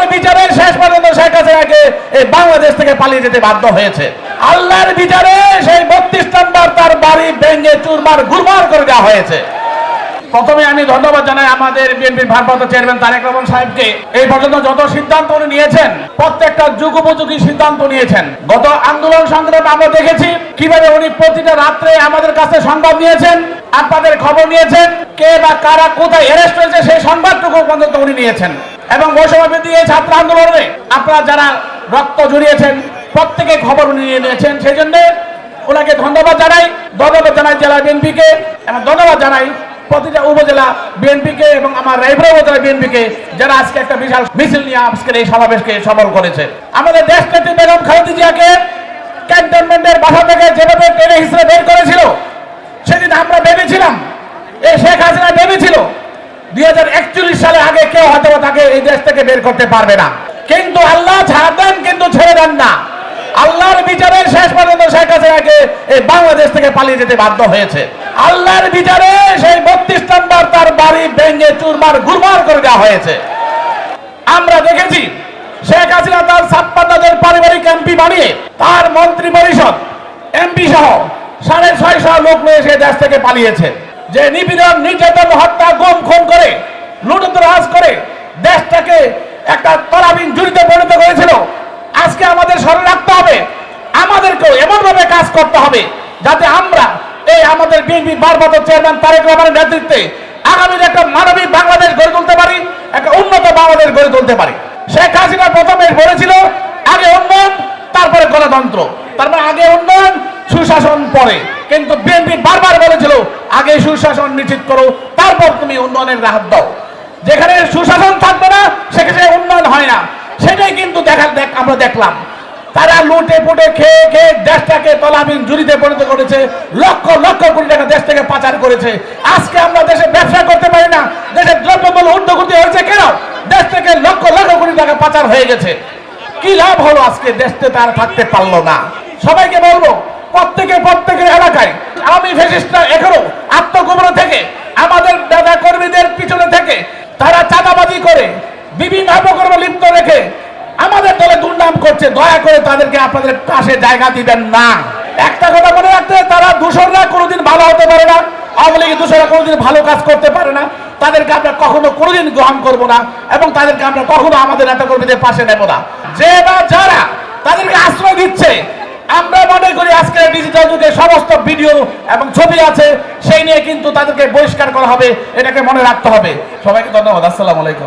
আল্লাহর বিচারে শেষ পর্যন্ত শেখ হাসিনাকে এই বাংলাদেশ থেকে পালিয়ে যেতে বাধ্য হয়েছে। আল্লাহর বিচারে সেই বত্রিশ নম্বর তার বাড়ি ভেঙে চুরমার গুরমার করে দেওয়া হয়েছে। প্রথমে আমি ধন্যবাদ জানাই আমাদের বিএনপির ভারপ্রাপ্ত চেয়ারম্যান তারেক রহমান সাহেবকে। এই পর্যন্ত যত সিদ্ধান্ত উনি নিয়েছেন, প্রত্যেকটা যুগোপযোগী সিদ্ধান্ত নিয়েছেন। গত আন্দোলন সংগ্রামে আমরা দেখেছি কীভাবে উনি প্রতিটা রাত্রে আমাদের কাছে সংবাদ নিয়েছেন, আপনাদের খবর নিয়েছেন, কে বা কারা কোথায় অ্যারেস্ট হয়েছে সেই সংবাদটুকু পর্যন্ত উনি নিয়েছেন। এবং বৈষম্যবৃদ্ধি এই ছাত্র আন্দোলনে আপনারা যারা রক্ত জড়িয়েছেন প্রত্যেকে খবর নিয়ে নিয়েছেন সেই জন্য ওনাকে ধন্যবাদ জানাই ধন্যবাদ জানাই জেলা বিএনপিকে, এবং ধন্যবাদ জানাই প্রতিটা উপজেলা বিএনপিকে এবং আমার রায়পুরা উপজেলা বিএনপিকে যারা আজকে একটা বিশাল মিছিল নিয়ে আজকের এই সমাবেশকে সফল করেছে। আমাদের দেশ নেত্রী বেগম খালেদা জিয়াকে ক্যান্টনমেন্টের বাসা থেকে যেভাবে ট্রেনে হিসেবে বের করেছিল, সেদিন আমরা ভেবেছিলাম এই শেখ হাসিনা ভেবেছিল দুই হাজার একচল্লিশ সালে আগে কেউ হয়তো তাকে এই দেশ থেকে বের করতে পারবে না। কিন্তু আল্লাহ ছাড় দেন, কিন্তু ছেড়ে দেন না। আল্লাহর বিচারে শেষ পর্যন্ত শেখ হাসিনাকে এই বাংলাদেশ থেকে পালিয়ে যেতে বাধ্য হয়েছে। আল্লাহর বিচারে সেই বত্রিশ নম্বর তার বাড়ি ভেঙে চুরমার গুরমার করে দেওয়া হয়েছে। আমরা দেখেছি শেখ হাসিনা তার ছাপ্পান্ন জন পারিবারিক এমপি বানিয়ে তার মন্ত্রী পরিষদ এমপি সহ সাড়ে ছয়শো লোক নিয়ে সে দেশ থেকে পালিয়েছে। যে নিপীড়ন, নির্যাতন, হত্যা, গুম, খুন করে লুটতরাজ করে দেশটাকে একটা তরাবিন জুড়িতে পরিণত করেছিল, আজকে আমাদের স্মরণ রাখতে হবে, আমাদেরকেও এমনভাবে কাজ করতে হবে যাতে আমরা এই আমাদের বিএনপি ভারপ্রাপ্ত চেয়ারম্যান তারেক রহমানের নেতৃত্বে আগামীর একটা মানবিক বাংলাদেশ গড়ে তুলতে পারি, একটা উন্নত বাংলাদেশ গড়ে তুলতে পারি। শেখ হাসিনা প্রথমে বলেছিল, আগে উন্নয়ন, তারপরে গণতন্ত্র। তারপরে আগে উন্নয়ন, সুশাসন পরে। কিন্তু বিএনপি বারবার বলেছিল, আগে সুশাসন নিশ্চিত করো, তারপর তুমি উন্নয়নের রাহাত দাও। যেখানে সুশাসন থাকবে না, সেখানে উন্নয়ন হয় না। সেটাই কিন্তু দেখা, দেখ, আমরা দেখলাম। তারা লুটে পুটে খেয়ে খেয়ে দেশটাকে তলাবিন জুড়িতে পরিণত করেছে, লক্ষ লক্ষ কোটি টাকা দেশ থেকে পাচার করেছে। আজকে আমরা দেশে ব্যবসা করতে পারি না দেশের দ্রব্যমূল্য ঊর্ধ্বগতি হয়েছে কেন? দেশ থেকে লক্ষ লক্ষ কোটি টাকা পাচার হয়ে গেছে। কি লাভ হলো আজকে দেশতে তার থাকতে পারল না? সবাইকে বলব প্রত্যেকে প্রত্যেকের এলাকায়। আমি ফেসিস্টরা এখনও আত্মগোপন থেকে, আমাদের দাদা কর্মীদের পিছনে থেকে তারা চাঁদাবাজি করে, বিভিন্ন অপকর্ম লিপ্ত রেখে আমাদের দলে দুর্নাম করছে। দয়া করে তাদেরকে আপনাদের পাশে জায়গা দিবেন না। একটা কথা মনে রাখতে, তারা দূষণরা কোনোদিন ভালো হতে পারে না, আওয়ামী দূষণরা কোনোদিন ভালো কাজ করতে পারে না। তাদেরকে আমরা কখনো কোনোদিন গ্রহণ করব না এবং তাদেরকে আমরা কখনো আমাদের নেতা কর্মীদের পাশে নেব না। যে বা যারা তাদেরকে আশ্রয় দিচ্ছে আমরা মনে ডিজিটাল যুগে সমস্ত ভিডিও এবং ছবি আছে, সেই নিয়ে কিন্তু তাদেরকে বহিষ্কার করা হবে, এটাকে মনে রাখতে হবে। সবাইকে ধন্যবাদ, আসসালামু আলাইকুম।